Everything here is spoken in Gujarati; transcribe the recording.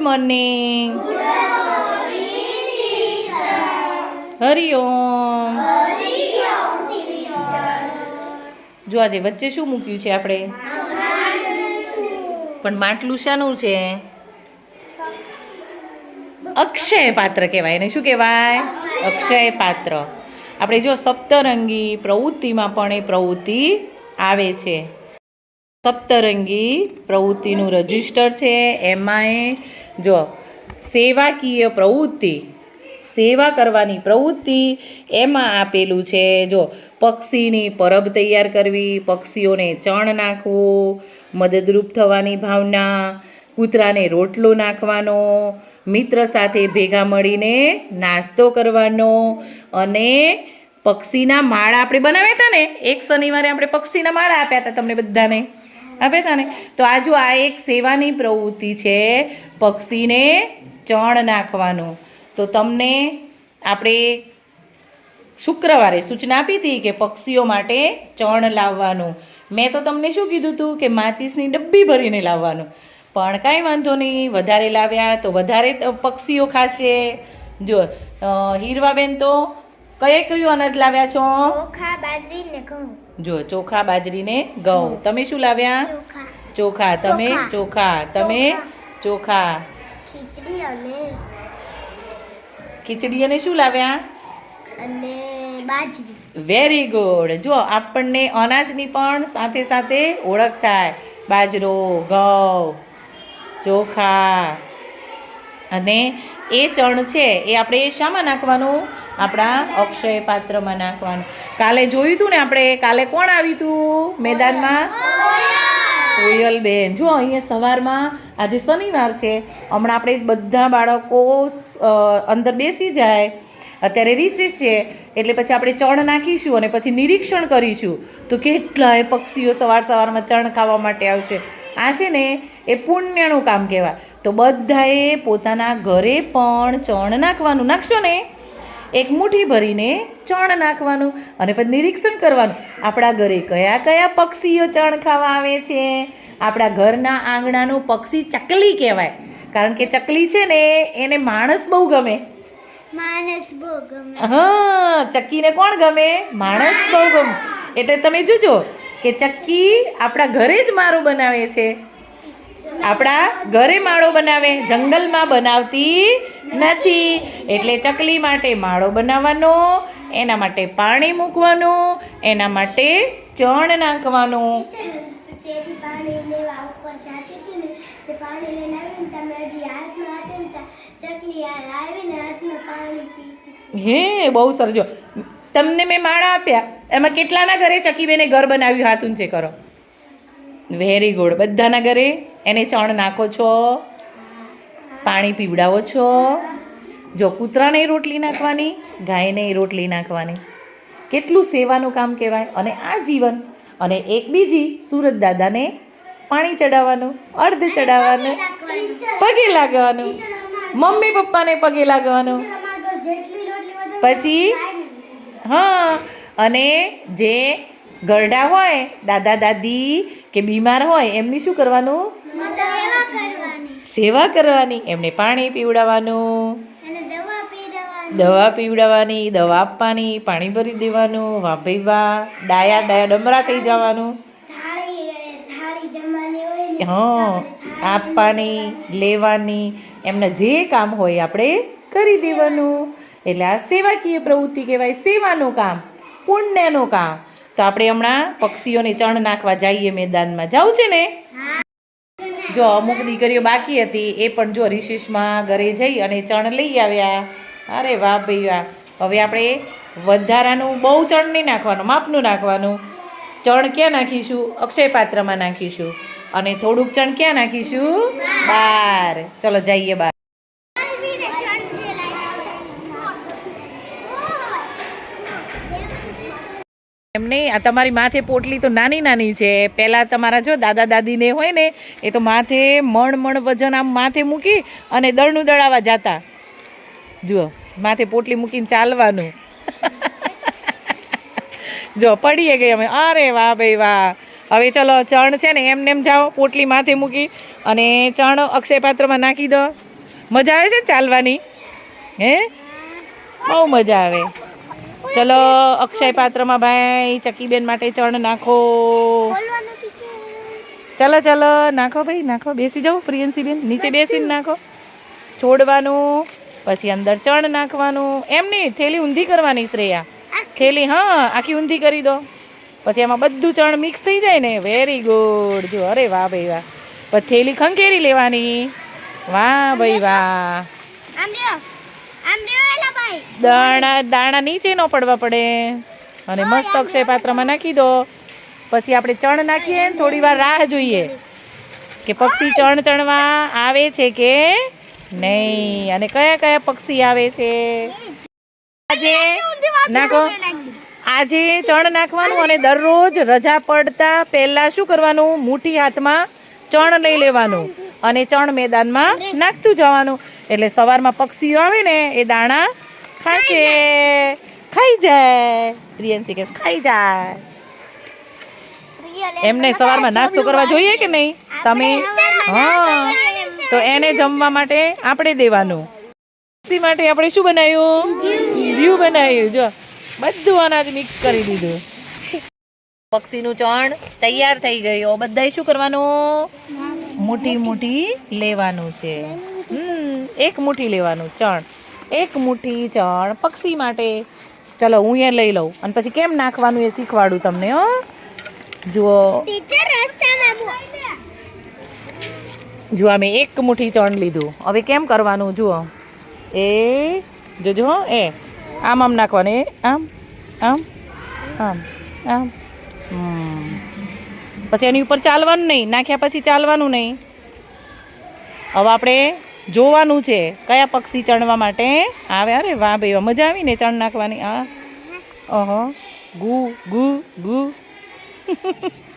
મોર્નિંગ હરિઓમ જો આજે વચ્ચે શું મૂક્યું છે આપણે? પણ માટલું શાનું છે. અક્ષય પાત્ર કહેવાય. એને શું કહેવાય? અક્ષય પાત્ર. આપણે જો સપ્તરંગી પ્રવૃત્તિમાં પણ એ પ્રવૃત્તિ આવે છે. સપ્તરંગી પ્રવૃત્તિનું રજિસ્ટર છે. એમાં જો સેવાકીય પ્રવૃત્તિ, સેવા કરવાની પ્રવૃત્તિ, એમાં આપેલું છે જો પક્ષીની પરબ તૈયાર કરવી, પક્ષીઓને ચણ નાખવું, મદદરૂપ થવાની ભાવના, કૂતરાને રોટલો નાખવાનો, મિત્ર સાથે ભેગા મળીને નાસ્તો કરવાનો અને પક્ષીના માળા આપણે બનાવ્યા હતા ને, એક શનિવારે આપણે પક્ષીના માળા આપ્યા હતા તમને બધાને. આપ્યા તને તો આ જો આ એક સેવાની પ્રવૃત્તિ છે, પક્ષીને ચણ નાખવાનું. તો તમને આપણે શુક્રવારે સૂચના આપી હતી કે પક્ષીઓ માટે ચણ લાવવાનું. મેં તો તમને શું કીધું હતું કે માચીસની ડબ્બી ભરીને લાવવાનું. પણ કાંઈ વાંધો નહીં, વધારે લાવ્યા તો વધારે પક્ષીઓ ખાશે. જો હીરવાબેન તો કયે કયું અનાજ લાવ્યા છો? ચોખા બાજરી ને ઘઉં. જો ચોખા બાજરીને ઘઉં. તમે શું લાવ્યા? ચોખા. તમે ચોખા. ચોખા. તમે ચોખા. ખીચડી અને ખીચડી અને શું લાવ્યા? અને બાજરી. Very good. જો આપણને અનાજની પણ સાથે સાથે ઓળખ થાય. બાજરો ઘઉં ચોખા. અને એ ચણ છે એ આપણે શામાં નાખવાનું? આપણા અક્ષય પાત્રમાં નાખવાનું. કાલે જોયું હતું ને આપણે? કાલે કોણ આવ્યું હતું મેદાનમાં? કોયલબેન જો, અહીંયા સવારમાં, આજે શનિવાર છે. હમણાં આપણે બધા બાળકો અંદર બેસી જાય. અત્યારે રિસીસ છે. એટલે પછી આપણે ચણ નાખીશું અને પછી નિરીક્ષણ કરીશું. તો કેટલાય પક્ષીઓ સવાર સવારમાં ચણ ખાવા માટે આવશે. આ છે ને, એ પુણ્યનું કામ કહેવાય. તો બધાએ પોતાના ઘરે પણ ચણ નાખવાનું. નાખશો ને? એક મુઠ્ઠી ભરીને ચણ નાખવાનું અને પછી નિરીક્ષણ કરવાનું. આપણા ઘરે કયા કયા પક્ષીઓ ચણ ખાવા આવે છે? આપણા ઘરના આંગણાનું પક્ષી ચકલી કહેવાય. કારણ કે ચકલી છે ને એને માણસ બહુ ગમે. માણસ બહુ ગમે. હા ચક્કીને કોણ ગમે? માણસ બહુ ગમે. એટલે તમે જોજો કે ચક્કી આપણા ઘરે જ મારું બનાવે છે. આપણા ઘરે માળો બનાવે. જંગલમાં બનાવતી નથી. એટલે ચકલી માટે માળો બનાવવાનો એના માટે પાણી મૂકવાનું એના માટે ચણ નાખવાનું. હે બહુ સરજો તમને મેં માળા આપ્યા. એમાં કેટલાના ઘરે ચકીબેને ઘર બનાવ્યું? હાથ ઊંચે કરો. વેરી ગુડ બધાના ઘરે? એને ચણ નાખો છો? પાણી પીવડાવો છો? જો કૂતરાને રોટલી નાખવાની ગાયને રોટલી નાખવાની. કેટલું સેવાનું કામ કહેવાય? અને આ જીવન અને એક બીજી સુરત દાદાને પાણી ચડાવવાનું અર્ધ ચડાવવાનું પગે લાગવાનું. મમ્મી પપ્પાને પગે લાગવાનું. પછી હા અને જે ગરડા હોય, દાદા દાદી કે બીમાર હોય, એમની શું કરવાનું? સેવા કરવાની. એમને પાણી પીવડાવવાનું. દવા પીવડાવવાની, દવા આપવાની, પાણી ભરી દેવાનું વાહ ભાઈ વાહ ડાયા ડાયા ડમરા થઈ જવાનું. હા, આપવાની, લેવાની, એમના જે કામ હોય આપણે કરી દેવાનું. એટલે આ સેવાકીય પ્રવૃત્તિ કહેવાય સેવાનું કામ, પુણ્યનું કામ. તો આપણે હમણાં પક્ષીઓને ચણ નાખવા જઈએ મેદાનમાં. જવું છે ને? જો અમુક દીકરીઓ બાકી હતી, એ પણ જો રિશિષમાં ઘરે જઈ અને ચણ લઈ આવ્યા. અરે વાહ ભાઈ વાહ. હવે આપણે વધારાનું બહુ ચણ નહીં નાખવાનું, માપનું નાખવાનું. ચણ ક્યાં નાખીશું? અક્ષય પાત્રમાં નાખીશું. અને થોડુંક ચણ ક્યાં નાખીશું? બાર ચલો જઈએ બાર એમ નહીં આ તમારી માથે પોટલી તો નાની નાની છે. પહેલાં તમારા જો દાદા દાદીને હોય ને, એ તો માથે મણ મણ વજન આમ માથે મૂકી અને દળનું દળાવા જતા. જુઓ, માથે પોટલી મૂકીને ચાલવાનું. જો, પડીએ ગઈ અમે. અરે વાહ ભાઈ વાહ. હવે ચલો, ચણ છે ને એમ જાઓ, પોટલી માથે મૂકી અને ચણ અક્ષયપાત્રમાં નાખી દો. મજા આવે છે ચાલવાની? હે? બહુ મજા આવે. ચલો અક્ષય પાત્રમાં ભાઈ ચકીબેન માટે ચણ નાખો. ચલો ચલો નાખો ભાઈ નાખો. બેસી જાઓ પ્રિયંશીબેન. નીચે બેસીને નાખો. છોડવાનું પછી અંદર ચણ નાખવાનું. એમ નહીં થેલી ઊંધી કરવાની શ્રેયા. થેલી હા આખી ઊંધી કરી દો. પછી એમાં બધું ચણ મિક્સ થઈ જાય ને વેરી ગુડ જો અરે વાહ ભાઈ વાહ. પછી થેલી ખંખેરી લેવાની. વાહ ભાઈ વાહ આમ રહ્યો આમ રહ્યો એલા ભાઈ દાણા દાણા નીચે ન પડવા પડે. અને મસ્ત અક્ષય પાત્રમાં નાખી દો. પછી આપણે ચણ નાખીએ ને થોડી વાર રાહ જોઈએ કે પક્ષી ચણ ચણવા આવે છે કે નહીં? અને કયા કયા પક્ષી આવે છે? આજે નાખો. આજે ચણ નાખવાનું અને દરરોજ રજા પડતા પહેલા શું કરવાનું? મુઠ્ઠી હાથમાં ચણ લઈ લેવાનું અને ચણ મેદાનમાં નાખતું જવાનું. એટલે સવારમાં પક્ષીઓ આવે ને એ દાણા ખાશે ખાઈ જાય. પ્રિયંશી કે ખાઈ જાય. એમને સવારમાં નાસ્તો કરવા જોઈએ કે નહીં? તમે હા. તો એને જમવા માટે આપણે દેવાનું. માટે આપણે શું બનાવ્યું? જીવ બનાવ્યું. જો બધું અનાજ મિક્સ કરી દીધું. પક્ષીનું ચણ તૈયાર થઈ ગયું. બધાય શું કરવાનું? મોટી મુઠ્ઠી લેવાનું છે. હમ એક મુઠ્ઠી લેવાનું ચણ. એક મુઠ્ઠી ચણ પક્ષી માટે. ચલો હું એ લઈ લઉં. અને પછી કેમ નાખવાનું એ શીખવાડું તમને હો? જુઓ. જુઓ મેં એક મુઠ્ઠી ચણ લીધું. હવે કેમ કરવાનું જુઓ. એ જોજો હો એ. આમ આમ નાખવાનું. એ આમ આમ આમ આમ. પછી એની ઉપર ચાલવાનું નહીં. નાખ્યા પછી ચાલવાનું નહીં. હવે આપણે જોવાનું છે કયા પક્ષી ચણવા માટે. આવે અરે વાહ ભાઈ વાહ મજા આવી ને ચણ નાખવાની. આ ઓહો. ગુ ગુ ગુ.